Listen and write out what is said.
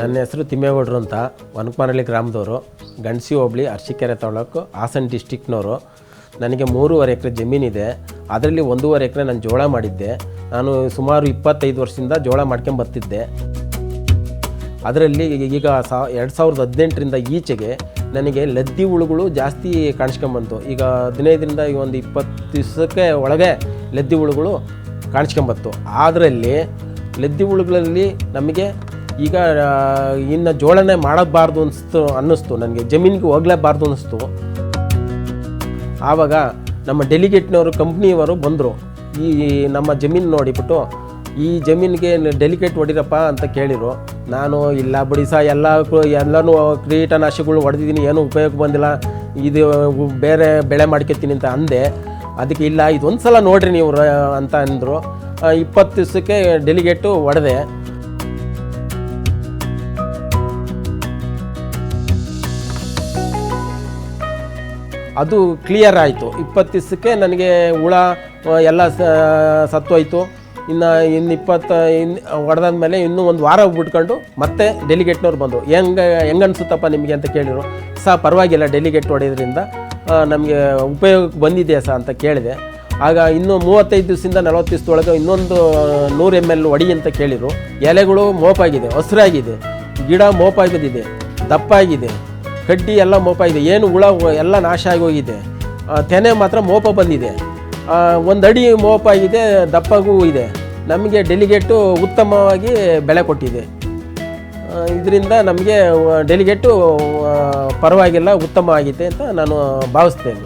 ನನ್ನ ಹೆಸರು ತಿಮ್ಮೇಗೌಡರು ಅಂತ ವನಕಮಾನಹಳ್ಳಿ ಗ್ರಾಮದವರು. ಗಂಡಸಿ ಹೋಬಳಿ ಅರ್ಶಿಕೆರೆ ತಾಲೂಕು ಹಾಸನ ಡಿಸ್ಟಿಕ್ನವರು. ನನಗೆ ಮೂರುವರೆ ಎಕರೆ ಜಮೀನಿದೆ ಅದರಲ್ಲಿ ಒಂದೂವರೆ ಎಕರೆ ನಾನು ಜೋಳ ಮಾಡಿದ್ದೆ. ನಾನು ಸುಮಾರು ಇಪ್ಪತ್ತೈದು ವರ್ಷದಿಂದ ಜೋಳ ಮಾಡ್ಕೊಂಡು ಬರ್ತಿದ್ದೆ. ಅದರಲ್ಲಿ ಈಗ ಸಾ ಎರಡು ಸಾವಿರದ ಹದಿನೆಂಟರಿಂದ ಈಚೆಗೆ ನನಗೆ ಲದ್ದಿ ಹುಳುಗಳು ಜಾಸ್ತಿ ಕಾಣಿಸ್ಕೊಂಬಂತು ಈಗ ಹದಿನೈದರಿಂದ ಈ ಒಂದು ಇಪ್ಪತ್ತು ದಿವಸಕ್ಕೆ ಒಳಗೆ ಲದ್ದಿ ಹುಳುಗಳು ಕಾಣಿಸ್ಕೊಂಬತ್ತು ಅದರಲ್ಲಿ ಲದ್ದಿ ಹುಳುಗಳಲ್ಲಿ ನಮಗೆ ಈಗ ಇನ್ನು ಜೋಳನೆ ಮಾಡಬಾರ್ದು ಅನಿಸ್ತು, ಅನ್ನಿಸ್ತು. ನನಗೆ ಜಮೀನಿಗೆ ಹೋಗ್ಲೇಬಾರ್ದು ಅನ್ನಿಸ್ತು ಆವಾಗ ನಮ್ಮ ಡೆಲಿಗೇಟ್ನವರು, ಕಂಪ್ನಿಯವರು ಬಂದರು. ಈ ನಮ್ಮ ಜಮೀನು ನೋಡಿಬಿಟ್ಟು, ಈ ಜಮೀನಿಗೆ ಡೆಲಿಗೇಟ್ ಹೊಡಿರಪ್ಪ ಅಂತ ಕೇಳಿದರು ನಾನು, ಇಲ್ಲ ಬಿಡಿ ಸಹ ಎಲ್ಲ ಎಲ್ಲನೂ ಕೀಟನಾಶಕಗಳು ಹೊಡೆದಿದ್ದೀನಿ, ಏನೂ ಉಪಯೋಗ ಬಂದಿಲ್ಲ. ಇದು ಬೇರೆ ಬೆಳೆ ಮಾಡ್ಕೊತೀನಿ ಅಂತ ಅಂದೆ. ಅದಕ್ಕೆ, ಇಲ್ಲ ಇದೊಂದು ಸಲ ನೋಡ್ರಿ ನೀವು ಅಂತ ಅಂದರು. ಇಪ್ಪತ್ತು ದಿವಸಕ್ಕೆ ಡೆಲಿಗೇಟು ಹೊಡೆದೆ. ಅದು ಕ್ಲಿಯರ್ ಆಯಿತು. ಇಪ್ಪತ್ತು ದಿವಸಕ್ಕೆ ನನಗೆ ಹುಳ ಎಲ್ಲ ಸತ್ತೋಯ್ತು. ಇನ್ನು ಇನ್ನು ಇಪ್ಪತ್ತು ಇನ್ನು ಹೊಡೆದಾದ್ಮೇಲೆ ಇನ್ನೂ ಒಂದು ವಾರ ಬಿಟ್ಕೊಂಡು ಮತ್ತೆ ಡೆಲಿಗೇಟ್ನವ್ರು ಬಂದರು ಹೆಂಗೆ ಹೆಂಗೆ ಅನ್ಸುತ್ತಪ್ಪ ನಿಮಗೆ ಅಂತ ಕೇಳಿದರು. ಸಹ ಪರವಾಗಿಲ್ಲ ಡೆಲಿಗೇಟ್ ಹೊಡೆಯೋದ್ರಿಂದ ನಮಗೆ ಉಪಯೋಗಕ್ಕೆ ಬಂದಿದೆ ಸಹ ಅಂತ ಕೇಳಿದೆ. ಆಗ ಇನ್ನೂ ಮೂವತ್ತೈದು ದಿವಸದಿಂದ ನಲವತ್ತು ದಿವಸದೊಳಗೆ ಇನ್ನೊಂದು ನೂರು ಎಂ ಎಲ್ ಒಡಿ ಅಂತ ಕೇಳಿದರು. ಎಲೆಗಳು ಮೋಪಾಗಿದೆ ಹಸಿರಾಗಿದೆ. ಗಿಡ ಮೋಪಾಗಿದೆ ದಪ್ಪಾಗಿದೆ ಕಡ್ಡಿ ಎಲ್ಲ ಮೋಪ ಇದೆ. ಏನು ಹುಳ ಎಲ್ಲ ನಾಶ ಆಗಿ ಹೋಗಿದೆ. ತೆನೆ ಮಾತ್ರ ಮೋಪ ಬಂದಿದೆ. ಒಂದು ಅಡಿ ಮೋಪ ಇದೆ ದಪ್ಪಗೂ ಇದೆ. ನಮಗೆ ಡೆಲಿಗೇಟು ಉತ್ತಮವಾಗಿ ಬೆಳೆ ಕೊಟ್ಟಿದೆ. ಇದರಿಂದ ನಮಗೆ ಡೆಲಿಗೇಟು ಪರವಾಗಿಲ್ಲ, ಉತ್ತಮ ಆಗಿದೆ ಅಂತ ನಾನು ಭಾವಿಸ್ತೇನೆ.